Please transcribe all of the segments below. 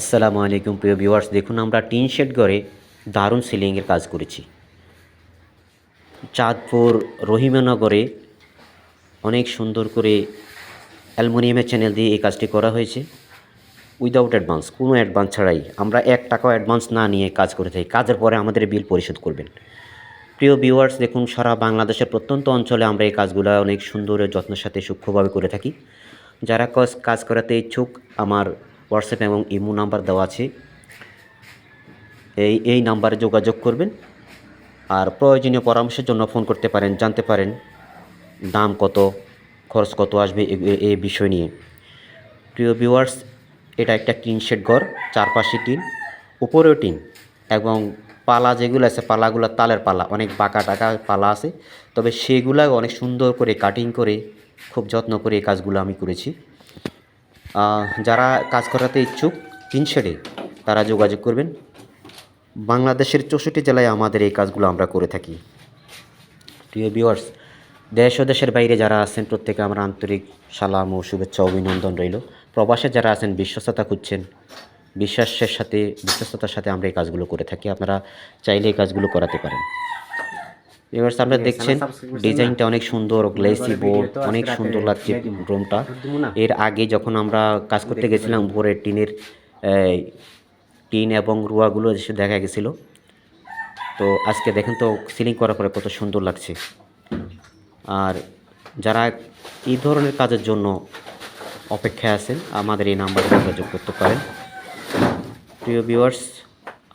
আসসালামু আলাইকুম প্রিয় ভিউয়ার্স দেখুন আমরা টিন শেড ঘরে দারুণ সিলিংয়ের কাজ করেছি। চাঁদপুর রহিমানগরে অনেক সুন্দর করে অ্যালুমিনিয়ামের চ্যানেল দিয়ে এই কাজটি করা হয়েছে। উইদাউট অ্যাডভান্স কোনো অ্যাডভান্স ছাড়াই আমরা এক টাকাও অ্যাডভান্স না নিয়ে কাজ করে থাকি। কাজের পরে আমাদের বিল পরিশোধ করবেন। প্রিয় ভিউয়ার্স দেখুন সারা বাংলাদেশের প্রত্যন্ত অঞ্চলে আমরা এই কাজগুলো অনেক সুন্দর যত্নের সাথে সূক্ষ্মভাবে করে থাকি। যারা কাজ কাজ করাতে ইচ্ছুক, আমার হোয়াটসঅ্যাপ এবং ইমো নাম্বার দেওয়া আছে। এই এই নাম্বারে যোগাযোগ করবেন। আর প্রয়োজনীয় পরামর্শের জন্য ফোন করতে পারেন, জানতে পারেন দাম কত, খরচ কত আসবে এই বিষয় নিয়ে। প্রিয় ভিউয়ার্স এটা একটা টিন শেড ঘর, চারপাশে টিন, উপরেও টিন এবং পালা যেগুলো আছে, পালাগুলো তালের পালা, অনেক বাঁকা টাকা পালা আছে। তবে সেগুলো অনেক সুন্দর করে কাটিং করে, খুব যত্ন করে এই কাজগুলো আমি করেছি। যারা কাজ করাতে ইচ্ছুক টিন শেডে তারা যোগাযোগ করবেন। বাংলাদেশের চৌষট্টি জেলায় আমাদের এই কাজগুলো আমরা করে থাকি। প্রিয় ভিউয়ার্স দেশ ও দেশের বাইরে যারা আছেন, প্রত্যেকে আমার আন্তরিক সালাম ও শুভেচ্ছা, অভিনন্দন রইল। প্রবাসে যারা আছেন, বিশ্বস্ততা খুঁজছেন। বিশ্বাসের সাথে, বিশ্বস্ততার সাথে আমরা এই কাজগুলো করে থাকি। আপনারা চাইলে এই কাজগুলো করাতে পারেন। এবার আপনারা দেখছেন ডিজাইনটা অনেক সুন্দর গ্লেসি বোর্ড অনেক সুন্দর লাগছে রুমটা এর আগে যখন আমরা কাজ করতে গেছিলাম উপরে টিনের টিন এবং রুয়াগুলো এসে দেখা গেছিল। তো আজকে দেখেন তো সিলিং করার পরে কত সুন্দর লাগছে। আর যারা এই ধরনের কাজের জন্য অপেক্ষায় আছেন আমাদের এই নাম্বারে যোগাযোগ করতে পারেন। প্রিয় ভিউয়ার্স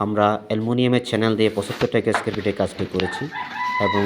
আমরা অ্যালুমিনিয়ামের চ্যানেল দিয়ে পঁচাত্তর টাকা স্কোয়ার ফিটে কাজটি করেছি। এবং